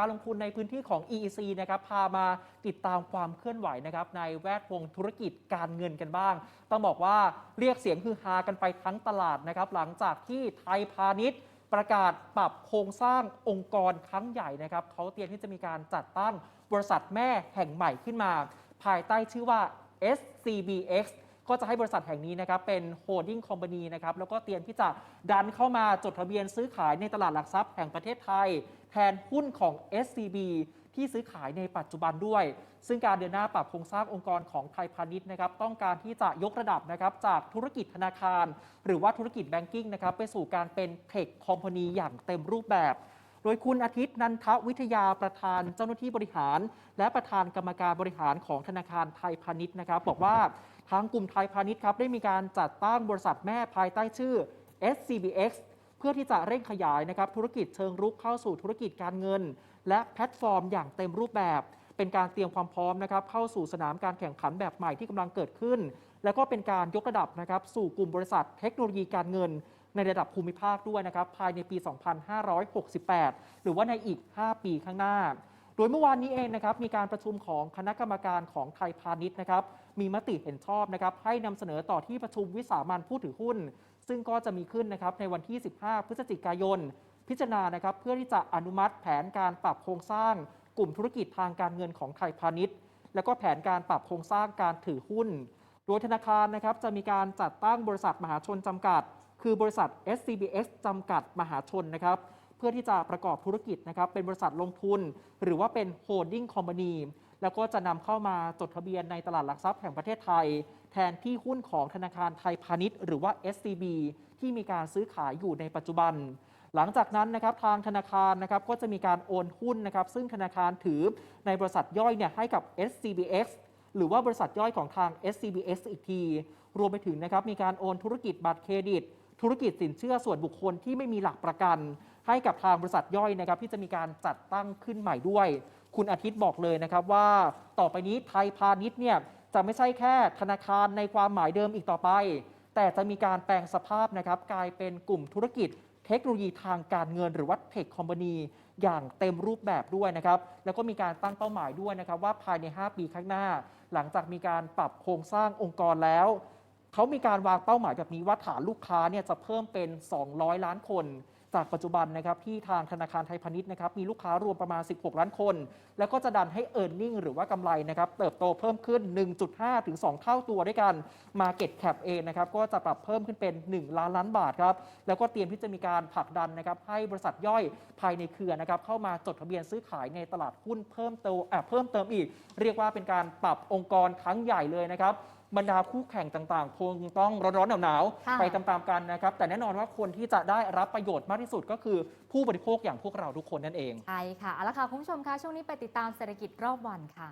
การลงทุนในพื้นที่ของ EEC นะครับพามาติดตามความเคลื่อนไหวนะครับในแวดวงธุรกิจการเงินกันบ้าง ต้องบอกว่าเรียกเสียงฮือฮากันไปทั้งตลาดนะครับหลังจากที่ไทยพาณิชย์ ประกาศปรับโครงสร้างองค์กรครั้งใหญ่นะครับเขาเตรียมที่จะมีการจัดตั้งบริษัทแม่แห่งใหม่ขึ้นมา ภายใต้ชื่อว่า SCBX ก็จะให้บริษัทแห่งนี้นะครับเป็นโฮลดิ้งคอมพานีนะครับแล้วก็เตรียมที่จะดันเข้ามาจดทะเบียนซื้อขายในตลาดหลักทรัพย์แห่งประเทศไทย แทนหุ้นของ SCB ที่ซื้อขายในปัจจุบันด้วย ซึ่งการเดินหน้าปรับโครงสร้างองค์กรของไทยพาณิชย์นะครับ ต้องการที่จะยกระดับนะครับจากธุรกิจธนาคาร หรือว่าธุรกิจแบงกิ้งนะครับไปสู่การเป็นเทคคอมพานีอย่างเต็มรูปแบบ โดยคุณอาทิตย์นันทวิทยาประธานเจ้าหน้าที่บริหาร และประธานกรรมการบริหารของธนาคารไทยพาณิชย์นะครับ บอกว่าทางกลุ่มไทยพาณิชย์ครับได้มีการจัดตั้งบริษัทแม่ภายใต้ชื่อ SCBX เพื่อที่จะเร่งขยายนะครับธุรกิจเชิงรุกเข้าสู่ธุรกิจการเงิน และแพลตฟอร์มอย่างเต็มรูปแบบ เป็นการเตรียมความพร้อมนะครับเข้าสู่สนามการแข่งขันแบบใหม่ที่กำลังเกิดขึ้น แล้วก็เป็นการยกระดับนะครับสู่กลุ่มบริษัทเทคโนโลยีการเงิน ในระดับภูมิภาคด้วยนะครับภายในปี 2568 หรือว่าในอีก 5 ปีข้างหน้า โดยเมื่อวานนี้เองนะครับมีการประชุมของคณะกรรมการของไทยพาณิชย์นะครับมีมติเห็นชอบนะครับให้นำเสนอต่อที่ประชุมวิสามันผู้ถือหุ้น ซึ่งก็จะมีขึ้นนะครับในวันที่ 15 พฤศจิกายน พิจารณานะครับเพื่อที่จะอนุมัติแผนการปรับโครงสร้างกลุ่มธุรกิจทางการเงินของไทยพาณิชย์ แล้วก็แผนการปรับโครงสร้างการถือหุ้น โดยธนาคารนะครับจะมีการจัดตั้งบริษัทมหาชนจำกัด คือบริษัท SCBX จำกัดมหาชนนะครับเพื่อที่จะประกอบธุรกิจนะครับเป็นบริษัทลงทุน หรือว่าเป็นโฮลดิ้งคอมพานีแล้วก็จะนำเข้ามาจดทะเบียนในตลาดหลักทรัพย์แห่งประเทศไทย แทนที่หุ้นของธนาคารไทยพาณิชย์ หรือว่า SCB ที่มีการซื้อขายอยู่ในปัจจุบัน หลังจากนั้นนะครับทางธนาคารนะครับก็จะมีการโอนหุ้นนะครับซึ่งธนาคารถือในบริษัทย่อยเนี่ยให้กับ SCBX หรือว่าบริษัทย่อยของทาง SCBX อีกที รวมไปถึงนะครับมีการโอนธุรกิจบัตรเครดิต ธุรกิจสินเชื่อส่วนบุคคลที่ไม่มีหลักประกัน ให้กับทางบริษัทย่อยนะครับที่จะมีการจัดตั้งขึ้นใหม่ด้วย คุณอาทิตย์บอกเลยนะครับว่าต่อไปนี้ไทยพาณิชย์เนี่ยจะไม่ใช่แค่ธนาคารในความหมายเดิมอีกต่อไป แต่จะมีการแปลงสภาพนะครับกลายเป็นกลุ่มธุรกิจเทคโนโลยีทางการเงินหรือว่าเทคคอมพานีอย่างเต็มรูปแบบด้วยนะครับ แล้วก็มีการตั้งเป้าหมายด้วยนะครับว่าภายใน 5 ปีข้างหน้า หลังจากมีการปรับโครงสร้างองค์กรแล้ว เขามีการวางเป้าหมายแบบนี้ว่าฐานลูกค้าเนี่ยจะเพิ่มเป็น 200 ล้านคน จากปัจจุบันนะครับที่ทางธนาคารไทยพาณิชย์นะครับมีลูกค้ารวมประมาณ 16 ล้านคน แล้วก็จะดันให้ e a r n i n g หรือว่ากำไรนะครับเติบโตเพิ่มขึ้น 1.5 ถึง 2 เท่าตัวด้วยกัน Market Cap เองนะครับก็จะปรับเพิ่มขึ้นเป็น 1 ล้านล้านบาทครับแล้วก็เตรียมที่จะมีการผลักดันนะครับให้บริษัทย่อยภายในเครือนะครับเข้ามาจดทะเบียนซื้อขายในตลาดหุ้นเพิ่มเติมเพิ่มเติมอีก เรียกว่าเป็นการปรับองค์กรครั้งใหญ่เลยนะครับ บรรดาคู่แข่งต่างๆ คงต้องร้อนๆหนาวค่ะๆไปตามๆกันนะครับ แต่แน่นอนว่าคนที่จะได้รับประโยชน์มากที่สุดก็คือผู้บริโภคอย่างพวกเราทุกคนนั่นเอง ใช่ค่ะ เอาละค่ะ คุณผู้ชมคะช่วงนี้ไปติดตามเศรษฐกิจรอบวันค่ะ